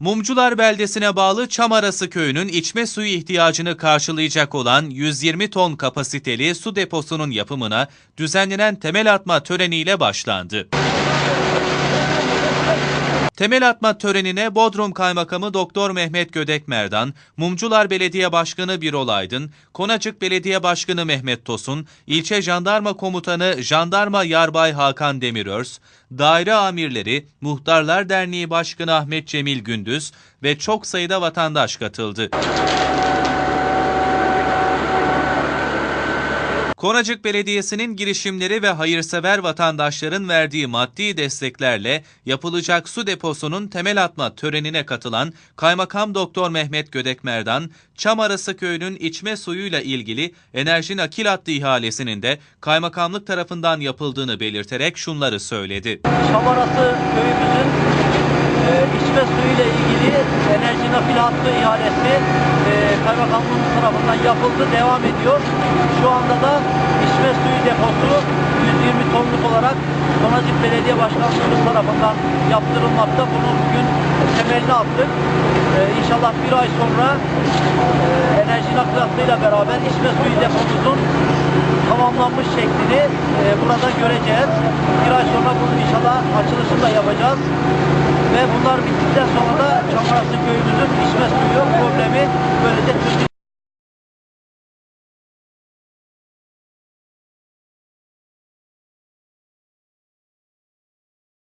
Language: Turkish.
Mumcular beldesine bağlı Çamarası köyünün içme suyu ihtiyacını karşılayacak olan 120 ton kapasiteli su deposunun yapımına düzenlenen temel atma töreniyle başlandı. Temel atma törenine Bodrum Kaymakamı Doktor Mehmet Gödek Merdan, Mumcular Belediye Başkanı Birol Aydın, Konacık Belediye Başkanı Mehmet Tosun, İlçe Jandarma Komutanı Jandarma Yarbay Hakan Demirörs, daire amirleri, Muhtarlar Derneği Başkanı Ahmet Cemil Gündüz ve çok sayıda vatandaş katıldı. Konacık Belediyesi'nin girişimleri ve hayırsever vatandaşların verdiği maddi desteklerle yapılacak su deposunun temel atma törenine katılan Kaymakam Doktor Mehmet Gödekmerdan, Çamarası köyünün içme suyuyla ilgili enerji nakil hattı ihalesinin de kaymakamlık tarafından yapıldığını belirterek şunları söyledi. Şamarası köyümüzün e, içme suyu ile ilgili enerji nakil hattı ihalesi kaymakamlığımız tarafından yapıldı, devam ediyor. Şu anda da içme suyu deposu 120 tonluk olarak Konacık Belediye Başkanlığımız tarafından yaptırılmakta. Bunu bugün temelini attık. E, inşallah bir ay sonra e, enerji nakil hattıyla beraber içme suyu depomuzun tamamlanmış şeklini e, burada göreceğiz. Bir ay sonra bunun inşallah açılışını da yapacağız. Ve bunlar bittikten sonra da Çamurası köyümüzün içme suyu problemi.